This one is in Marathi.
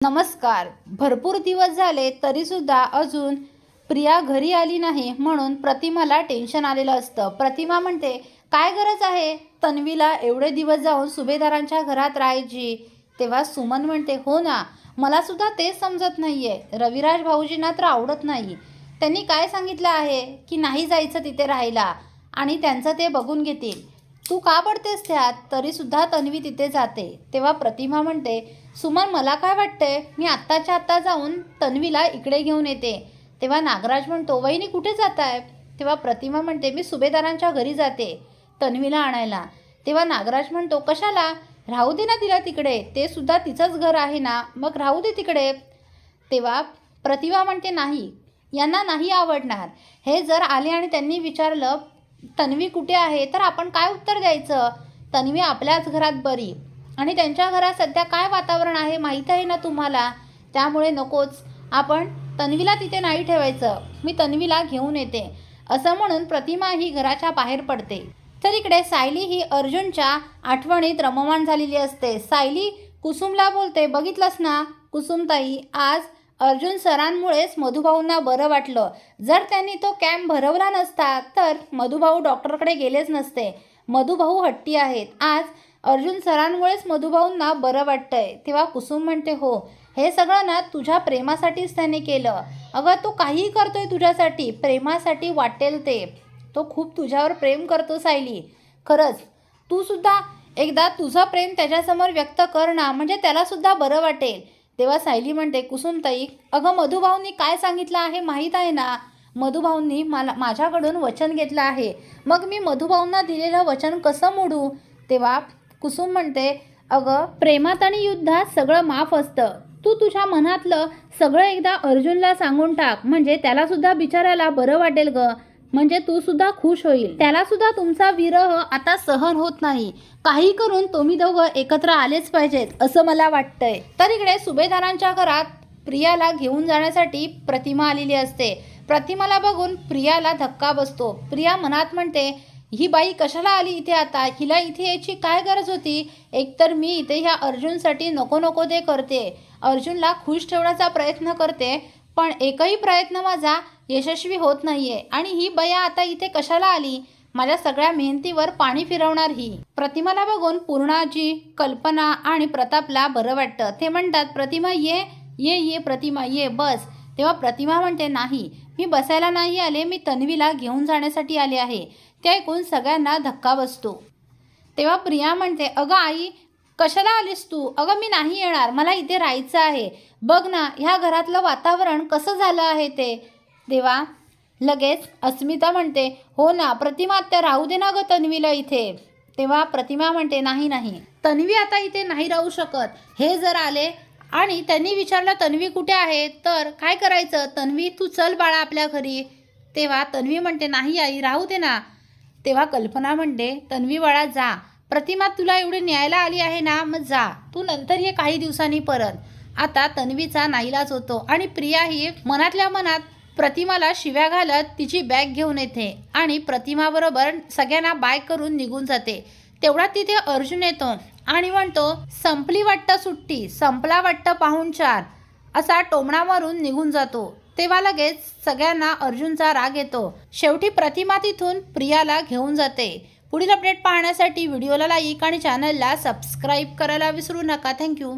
नमस्कार. भरपूर दिवस झाले तरीसुद्धा अजून प्रिया घरी आली नाही म्हणून प्रतिमाला टेन्शन आलेलं असतं. प्रतिमा म्हणते काय गरज आहे? तन्वीला एवढे दिवस जाऊन सुभेदारांच्या घरात राहायची. तेव्हा सुमन म्हणते हो ना मला सुद्धा तेच समजत नाही आहे रविराज भाऊजींना तर आवडत नाही. त्यांनी काय सांगितलं आहे की नाही जायचं तिथे राहायला आणि त्यांचं ते बघून घेतील. तू का पडतेस त्यात? तरीसुद्धा तन्वी तिथे जाते. तेव्हा प्रतिमा म्हणते सुमन मला काय वाटतंय? मी आत्ताच्या आत्ता जाऊन तन्वीला इकडे घेऊन येते. तेव्हा नागराज म्हणतो वहिनी कुठे जात आहे तेव्हा प्रतिमा म्हणते मी सुभेदारांच्या घरी जाते तन्वीला आणायला. तेव्हा नागराज म्हणतो कशाला? राहू दे ना तिला तिकडे. ते सुद्धा तिचंच घर आहे ना. मग राहू दे तिकडे. तेव्हा प्रतिभा म्हणते नाही. यांना नाही आवडणार. हे जर आले आणि त्यांनी विचारलं तन्वी कुठे आहे? तर आपण काय उत्तर द्यायचं? तन्वी आपल्याच घरात बरी. आणि त्यांच्या घरात सध्या काय वातावरण आहे माहीत आहे ना तुम्हाला? त्यामुळे नकोच. आपण तन्वीला तिथे नाही ठेवायचं. मी तन्वीला घेऊन येते. असं म्हणून प्रतिमा ही घराच्या बाहेर पडते. तर इकडे सायली ही अर्जुनच्या आठवणीत रममाण झालेली असते. सायली कुसुमला बोलते बघितलंस ना? कुसुमताई आज अर्जुन सरांमुळेच मधुभाऊंना बरं वाटलं. जर त्यांनी तो कॅम्प भरवला नसता तर मधुभाऊ डॉक्टरकडे गेलेच नसते. मधुभाऊ हट्टी आहेत. आज अर्जुन सरांमुळेच मधुभाऊंना बरं वाटतंय. तेव्हा कुसुम म्हणते हो हे सगळं ना तुझ्या प्रेमासाठीच त्याने केलं. अगं तो काहीही करतोय तुझ्यासाठी प्रेमासाठी वाटेल ते. तो खूप तुझ्यावर प्रेम करतो सायली. खरंच तू सुद्धा एकदा तुझं प्रेम त्याच्यासमोर व्यक्त कर ना म्हणजे त्यालासुद्धा बरं वाटेल. तेव्हा सायली म्हणते कुसुमताई अगं मधुभाऊंनी काय सांगितलं आहे माहीत आहे ना? मधुभाऊंनी मला माझ्याकडून वचन घेतलं आहे. मग मी मधुभाऊंना दिलेलं वचन कसं मोडू? तेव्हा कुसुम म्हणते अगं प्रेमात आणि युद्धात सगळं माफ असतं. तू तुझ्या मनातलं सगळं एकदा अर्जुनला सांगून टाक. म्हणजे त्यालासुद्धा बिचारायला बरं वाटेल गं. म्हणजे तू सुद्धा खुश होईल. त्याला सुद्धा तुमचा विरह आता सहन होत नाही. काही करून तुम्ही दोघं एकत्र आलेच पाहिजेत असं मला वाटतंय. तर इकडे सुभेदारांच्या घरात प्रियाला घेऊन जाण्यासाठी प्रतिमा आलेली असते. प्रतिमाला बघून प्रियाला धक्का बसतो. प्रिया मनात म्हणते ही बाई कशाला आली इथे आता? हिला इथे यायची काय गरज होती? एकतर मी इथे ह्या अर्जुनसाठी नको नको ते करते. अर्जुनला खुश ठेवण्याचा प्रयत्न करते पण एकही प्रयत्न माझा यशस्वी होत नाहीये. आणि ही बया आता इथे कशाला आली? माझ्या सगळ्या मेहनतीवर पाणी फिरवणार ही. प्रतिमाला बघून पूर्णाजी कल्पना आणि प्रतापला बरं वाटतं. ते म्हणतात प्रतिमा ये ये ये प्रतिमा ये बस. तेव्हा प्रतिमा म्हणते नाही मी बसायला नाही आले. मी तन्वीला घेऊन जाण्यासाठी आले आहे. ते ऐकून सगळ्यांना धक्का बसतो. तेव्हा प्रिया म्हणते अगं आई कशाला आलीस तू? अगं मी नाही येणार. मला इथे राहायचं आहे. बघ ना ह्या घरातलं वातावरण कसं झालं आहे ते? देवा लगेच अस्मिता म्हणते हो ना प्रतिमा त्या राहू दे ना गं तन्वीला इथे. तेव्हा प्रतिमा म्हणते नाही नाही तन्वी आता इथे नाही राहू शकत. हे जर आले आणि त्यांनी विचारलं तन्वी कुठे आहे? तर काय करायचं? तन्वी तू चल बाळा आपल्या घरी. तेव्हा तन्वी म्हणते नाही आई राहू दे ना. तेव्हा कल्पना म्हणते तन्वी बाळा जा. प्रतिमा तुला एवढी न्यायला आली आहे ना मग जा. तू नंतर ये काही दिवसांनी परत. आता तन्वीचा नाईलाज होतो आणि प्रिया ही मनातल्या मनात प्रतिमाला शिव्या घालत तिची बॅग घेऊन येते आणि प्रतिमाबरोबर सगळ्यांना बाय करून निघून जाते. तेवढा तिथे अर्जुन येतो आणि म्हणतो संपली वाटतं सुट्टी संपला वाटतं पाहून चार असा टोमणा मारून निघून जातो. तेव्हा लगेच सगळ्यांना अर्जुनचा राग येतो. शेवटी प्रतिमा तिथून प्रियाला घेऊन जाते. पुढील अपडेट पाहण्यासाठी व्हिडिओला लाईक आणि चॅनलला सबस्क्राईब करायला विसरू नका. थँक्यू.